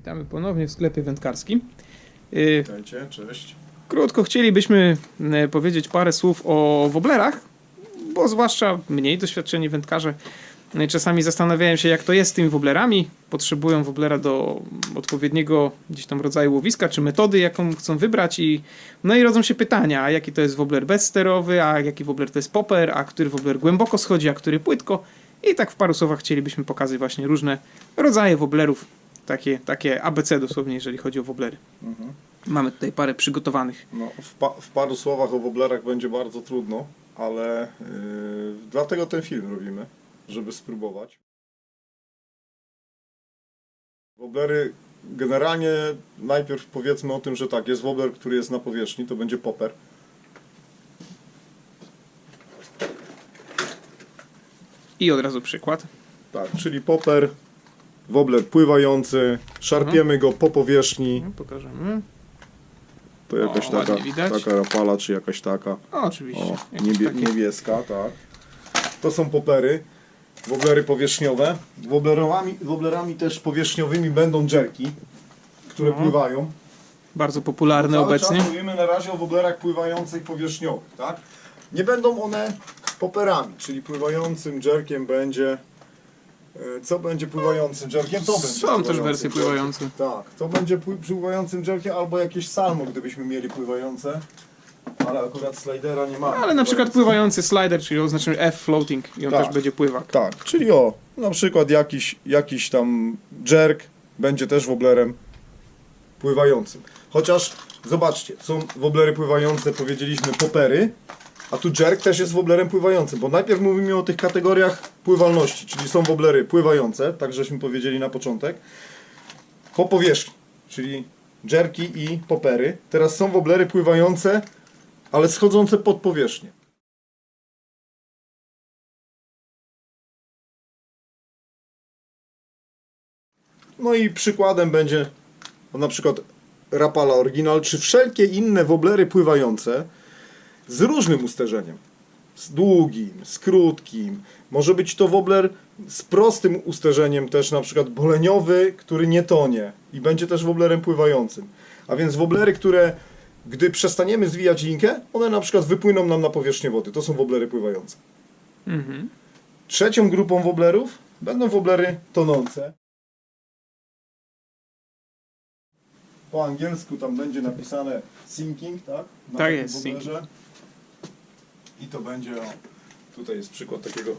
Witamy ponownie w sklepie wędkarskim. Y, Witajcie, cześć. Krótko chcielibyśmy e, powiedzieć parę słów o woblerach, bo zwłaszcza mniej doświadczeni wędkarze e, czasami zastanawiają się, jak to jest z tymi woblerami. Potrzebują woblera do odpowiedniego gdzieś tam rodzaju łowiska, czy metody, jaką chcą wybrać. I, no i rodzą się pytania, a jaki to jest wobler bezsterowy, a jaki wobler to jest popper, a który wobler głęboko schodzi, a który płytko. I tak w paru słowach chcielibyśmy pokazać właśnie różne rodzaje woblerów, takie, takie ABC dosłownie, jeżeli chodzi o woblery. Mhm. Mamy tutaj parę przygotowanych. No, w, pa, w paru słowach o woblerach będzie bardzo trudno, ale yy, dlatego ten film robimy, żeby spróbować. Woblery generalnie najpierw powiedzmy o tym, że tak, jest wobler, który jest na powierzchni, to będzie popper. I od razu przykład. Tak, czyli popper, wobler pływający, szarpiemy go po powierzchni, No, Pokażemy. to jakaś O, taka, ładnie widać. taka rapala, czy jakaś taka. O, oczywiście. O, Jakieś niebie, takie- niebieska, tak. To są popery, woblery powierzchniowe. Woblerami, woblerami też powierzchniowymi będą jerki, które No. pływają. Bardzo popularne Cały obecnie. czas mówimy na razie o woblerach pływających powierzchniowych, tak? Nie będą one poperami, czyli pływającym jerkiem będzie... e, Co będzie pływającym jerkiem? To będzie Są też pływającym wersje jerkiem. pływające. Tak, to będzie pły- pływającym jerkiem albo jakieś salmo, gdybyśmy mieli pływające. Ale akurat slidera nie mamy. Ale na przykład pływający slider, czyli oznaczony F floating i on Tak. też będzie pływak. Tak, czyli o, na przykład jakiś, jakiś tam jerk będzie też woblerem pływającym. Chociaż, zobaczcie, są woblery pływające, powiedzieliśmy popery, a tu jerk też jest woblerem pływającym, bo najpierw mówimy o tych kategoriach pływalności, czyli są woblery pływające, tak żeśmy powiedzieli na początek, po powierzchni, czyli jerki i popery. Teraz są woblery pływające, ale schodzące pod powierzchnię. No i przykładem będzie na przykład Rapala Original, czy wszelkie inne woblery pływające z różnym usterzeniem. Z długim, z krótkim. Może być to wobler z prostym usterzeniem też, na przykład boleniowy, który nie tonie i będzie też woblerem pływającym. A więc woblery, które gdy przestaniemy zwijać linkę, one na przykład wypłyną nam na powierzchnię wody. To są woblery pływające. Mhm. Trzecią grupą woblerów będą woblery tonące. Po angielsku tam będzie napisane sinking, tak? Na Tak jest, woblerze. I to będzie, o, tutaj jest przykład takiego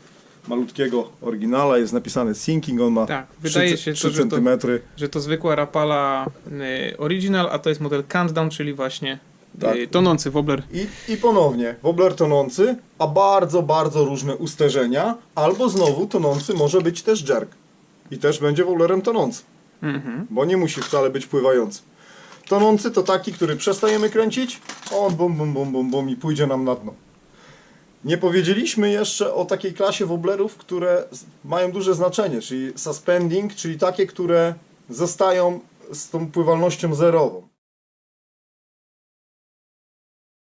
malutkiego oryginala, jest napisane sinking, on ma Tak, wydaje 3, się, to, 3 że to- cm. Że to zwykła Rapala y, Original, a to jest model Countdown, czyli właśnie Tak. y, tonący wobler. I, I ponownie, wobler tonący, a bardzo, bardzo różne usterzenia, albo znowu tonący może być też jerk. I też będzie woblerem tonącym. Mhm. bo nie musi wcale być pływający. Tonący to taki, który przestajemy kręcić, a on bum, bum, bum, bum, bum i pójdzie nam na dno. Nie powiedzieliśmy jeszcze o takiej klasie woblerów, które mają duże znaczenie, czyli suspending, czyli takie, które zostają z tą pływalnością zerową.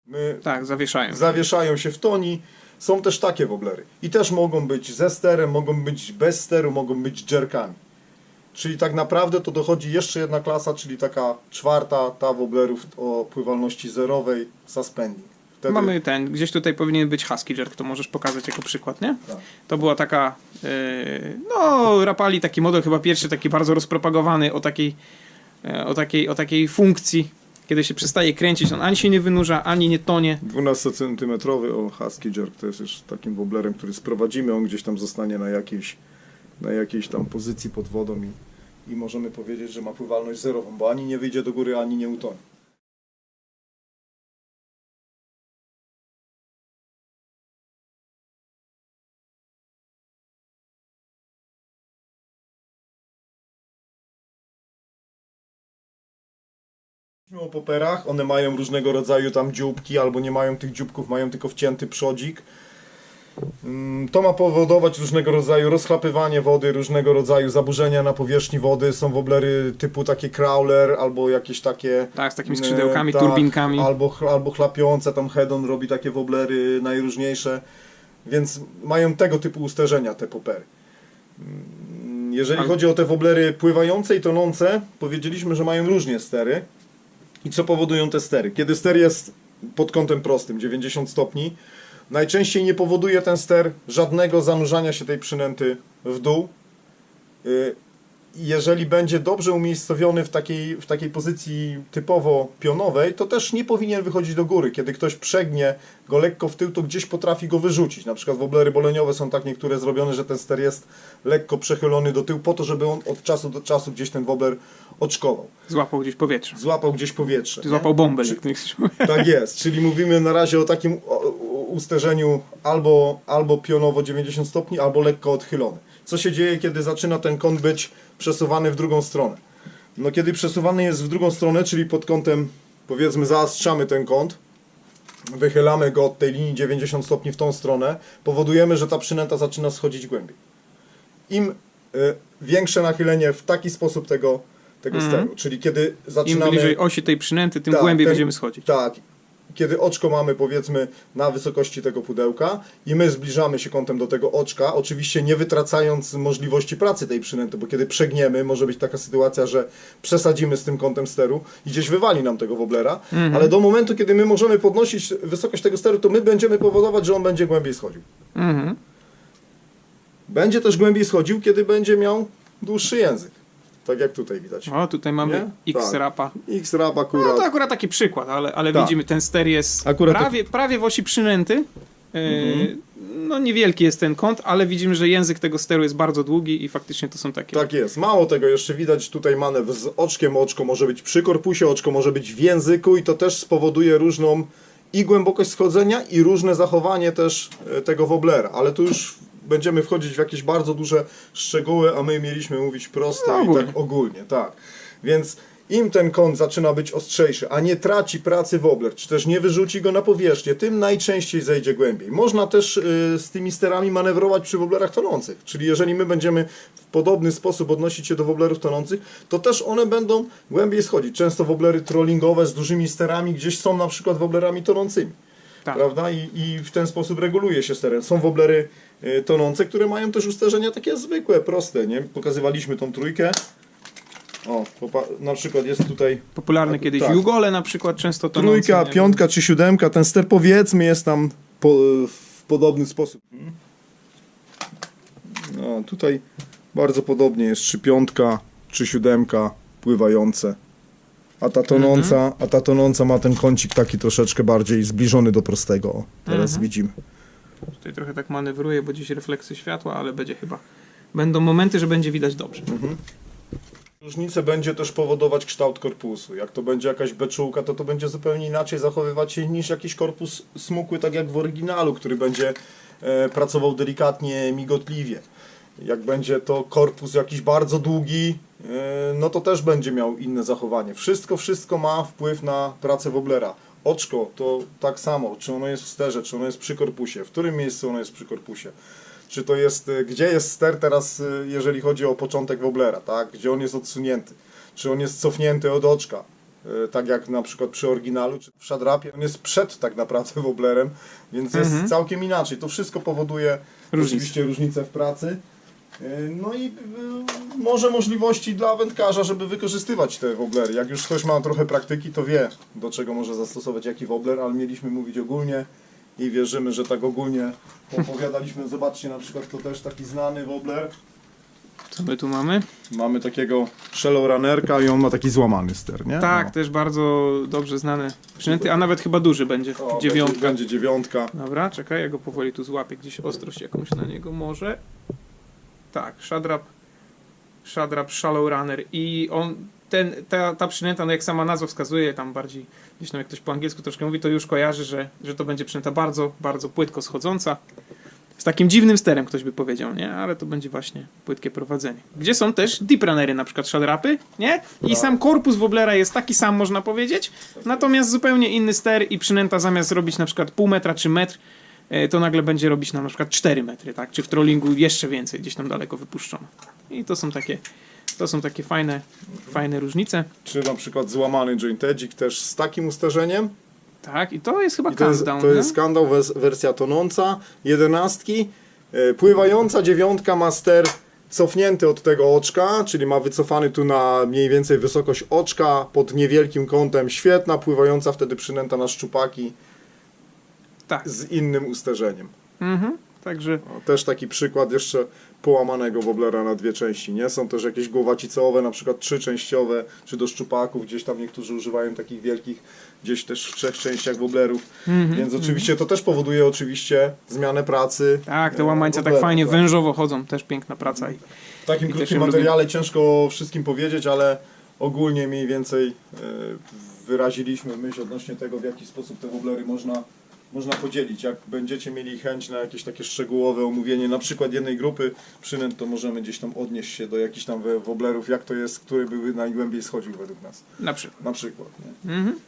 My Tak, zawieszają. zawieszają się w toni. Są też takie woblery. I też mogą być ze sterem, mogą być bez steru, mogą być jerkami. Czyli tak naprawdę to dochodzi jeszcze jedna klasa, czyli taka czwarta, ta woblerów o pływalności zerowej, suspending. Wtedy, Mamy ten, gdzieś tutaj powinien być Husky Jerk, to możesz pokazać jako przykład, nie? Tak. To była taka, yy, no Rapali taki model chyba pierwszy, taki bardzo rozpropagowany o takiej, e, o takiej, o takiej funkcji, kiedy się przestaje kręcić, on ani się nie wynurza, ani nie tonie. 12 cm o husky jerk to jest już takim woblerem, który sprowadzimy, on gdzieś tam zostanie na jakiejś, na jakiejś tam pozycji pod wodą i, i możemy powiedzieć, że ma pływalność zerową, bo ani nie wyjdzie do góry, ani nie utonie. o poperach, one mają różnego rodzaju tam dzióbki, albo nie mają tych dzióbków, mają tylko wcięty przodzik. Mm, To ma powodować różnego rodzaju rozchlapywanie wody, różnego rodzaju zaburzenia na powierzchni wody. Są woblery typu takie crawler, albo jakieś takie... Tak, z takimi e, skrzydełkami, tak, turbinkami. Albo, albo chlapiące, tam Hedon robi takie woblery najróżniejsze. Więc mają tego typu usterzenia te popery. Mm, Jeżeli Ale- chodzi o te woblery pływające i tonące, powiedzieliśmy, że mają różnie stery. I co powodują te stery? Kiedy ster jest pod kątem prostym, 90 stopni, najczęściej nie powoduje ten ster żadnego zanurzania się tej przynęty w dół. Y, Jeżeli będzie dobrze umiejscowiony w takiej, w takiej pozycji typowo pionowej, to też nie powinien wychodzić do góry. Kiedy ktoś przegnie go lekko w tył, to gdzieś potrafi go wyrzucić. Na przykład woblery boleniowe są tak niektóre zrobione, że ten ster jest lekko przechylony do tyłu po to, żeby on od czasu do czasu gdzieś ten wobler oczkował. Złapał gdzieś powietrze. Złapał gdzieś powietrze. Czy złapał bombę, Czy- Tak jest, czyli mówimy na razie o takim usterzeniu albo, albo pionowo 90 stopni, albo lekko odchylony. Co się dzieje, kiedy zaczyna ten kąt być przesuwany w drugą stronę? No kiedy przesuwany jest w drugą stronę, czyli pod kątem, powiedzmy zaostrzamy ten kąt, wychylamy go od tej linii 90 stopni w tą stronę, powodujemy, że ta przynęta zaczyna schodzić głębiej. Im y, większe nachylenie w taki sposób tego, tego Mhm. steru, czyli kiedy Im zaczynamy... bliżej osi tej przynęty, tym Tak, głębiej ten- będziemy schodzić. Tak. Kiedy oczko mamy powiedzmy na wysokości tego pudełka i my zbliżamy się kątem do tego oczka, oczywiście nie wytracając możliwości pracy tej przynęty, bo kiedy przegniemy, może być taka sytuacja, że przesadzimy z tym kątem steru i gdzieś wywali nam tego woblera, ale do momentu, kiedy my możemy podnosić wysokość tego steru, to my będziemy powodować, że on będzie głębiej schodził. Mhm. Będzie też głębiej schodził, kiedy będzie miał dłuższy język. Tak jak tutaj widać. O, tutaj mamy Nie? X-Rapa. X-Rap No akurat. to akurat taki przykład, ale, ale Tak. widzimy, ten ster jest Akurat tak. prawie, prawie w osi przynęty. Yy, No niewielki jest ten kąt, ale widzimy, że język tego steru jest bardzo długi i faktycznie to są takie... Tak jest. Mało tego, jeszcze widać tutaj manewr z oczkiem. Oczko może być przy korpusie, oczko może być w języku i to też spowoduje różną i głębokość schodzenia i różne zachowanie też e, tego woblera. Ale tu już będziemy wchodzić w jakieś bardzo duże szczegóły, a my mieliśmy mówić prosto No, i tak ogólnie, tak. Więc im ten kąt zaczyna być ostrzejszy, a nie traci pracy wobler, czy też nie wyrzuci go na powierzchnię, tym najczęściej zejdzie głębiej. Można też y, z tymi sterami manewrować przy woblerach tonących, czyli jeżeli my będziemy w podobny sposób odnosić się do woblerów tonących, to też one będą głębiej schodzić. Często woblery trollingowe z dużymi sterami gdzieś są na przykład woblerami tonącymi. Tak. Prawda? I, I w ten sposób reguluje się sterem. Są woblery y, tonące, które mają też usterzenia takie zwykłe, proste. Nie? Pokazywaliśmy tą trójkę. O, na przykład jest tutaj Popularne Tak, kiedyś tak. Jugole na przykład, często to no, trójka, piątka czy siódemka. Ten ster powiedzmy jest tam po, w podobny sposób. No, tutaj bardzo podobnie jest czy piątka, czy siódemka pływające. A ta tonąca, a ta tonąca ma ten kącik taki troszeczkę bardziej zbliżony do prostego. O, teraz widzimy. Tutaj trochę tak manewruję, bo dziś refleksy światła, ale będzie chyba... Będą momenty, że będzie widać dobrze. Różnicę będzie też powodować kształt korpusu. Jak to będzie jakaś beczułka, to to będzie zupełnie inaczej zachowywać się niż jakiś korpus smukły, tak jak w oryginalu, który będzie e, pracował delikatnie, migotliwie. Jak będzie to korpus jakiś bardzo długi, e, no to też będzie miał inne zachowanie. Wszystko, wszystko ma wpływ na pracę woblera. Oczko to tak samo, czy ono jest w sterze, czy ono jest przy korpusie, w którym miejscu ono jest przy korpusie. Czy to jest, y, gdzie jest ster teraz, y, jeżeli chodzi o początek woblera, tak? Gdzie on jest odsunięty? Czy on jest cofnięty od oczka? Tak jak na przykład przy oryginalu, czy w szadrapie, on jest przed tak naprawdę woblerem, więc jest Mhm. całkiem inaczej. To wszystko powoduje oczywiście różnicę w pracy. Y, No i y, może możliwości dla wędkarza, żeby wykorzystywać te woblery. Jak już ktoś ma trochę praktyki, to wie, do czego może zastosować jaki wobler, ale mieliśmy mówić ogólnie i wierzymy, że tak ogólnie opowiadaliśmy. Zobaczcie, na przykład to też taki znany wobler. Co my tu mamy? Mamy takiego shallow runnerka i on ma taki złamany ster, nie? Tak, No. też bardzo dobrze znane przynęty, a nawet chyba duży będzie. O, Dziewiątka. Będzie, będzie dziewiątka. Dobra, czekaj, ja go powoli tu złapię, gdzieś ostrość jakąś na niego może. Tak, Shadrap, Shadrap Shallow Runner i on, ten, ta, ta przynęta, no jak sama nazwa wskazuje, tam bardziej, gdzieś tam jak ktoś po angielsku troszkę mówi, to już kojarzy, że, że to będzie przynęta bardzo, bardzo płytko schodząca. Z takim dziwnym sterem ktoś by powiedział, nie? Ale to będzie właśnie płytkie prowadzenie. Gdzie są też deep runnery, na przykład shadrapy, nie? I Tak. sam korpus woblera jest taki sam, można powiedzieć, natomiast zupełnie inny ster i przynęta zamiast robić na przykład pół metra czy metr, to nagle będzie robić nam na przykład 4 metry, tak? Czy w trollingu jeszcze więcej, gdzieś tam daleko wypuszczono. I to są takie, to są takie fajne, fajne różnice. Czy na przykład złamany joint edgik też z takim usterzeniem. Tak, i to jest chyba I to jest, countdown, to nie? jest skandal, wers- wersja tonąca, jedenastki. E, Pływająca dziewiątka ma ster cofnięty od tego oczka, czyli ma wycofany tu na mniej więcej wysokość oczka pod niewielkim kątem, świetna, pływająca wtedy przynęta na szczupaki Tak. z innym usterzeniem. Mhm. Także O, też taki przykład jeszcze połamanego woblera na dwie części, nie? Są też jakieś głowacicowe, na przykład trzyczęściowe, czy do szczupaków, gdzieś tam niektórzy używają takich wielkich, gdzieś też w trzech częściach woblerów, Mhm, więc oczywiście to też powoduje oczywiście zmianę pracy. tak, te e, łamańce tak fajnie tak. wężowo chodzą, też piękna praca. I, W takim I krótkim materiale ciężko wszystkim powiedzieć, ale ogólnie mniej więcej e, wyraziliśmy myśl odnośnie tego, w jaki sposób te woblery można, można podzielić. Jak będziecie mieli chęć na jakieś takie szczegółowe omówienie na przykład jednej grupy przynęt, to możemy gdzieś tam odnieść się do jakichś tam woblerów, jak to jest, który by najgłębiej schodził według nas. na przykład. Na przykład. Mhm.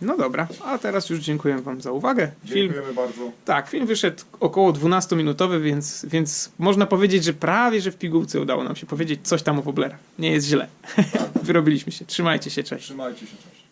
No dobra, a teraz już dziękuję Wam za uwagę. Film, Dziękujemy bardzo. tak, film wyszedł około 12-minutowy, więc, więc można powiedzieć, że prawie, że w pigułce udało nam się powiedzieć coś tam o woblerach. Nie jest źle. Wyrobiliśmy się. Trzymajcie się, cześć. Trzymajcie się. Cześć.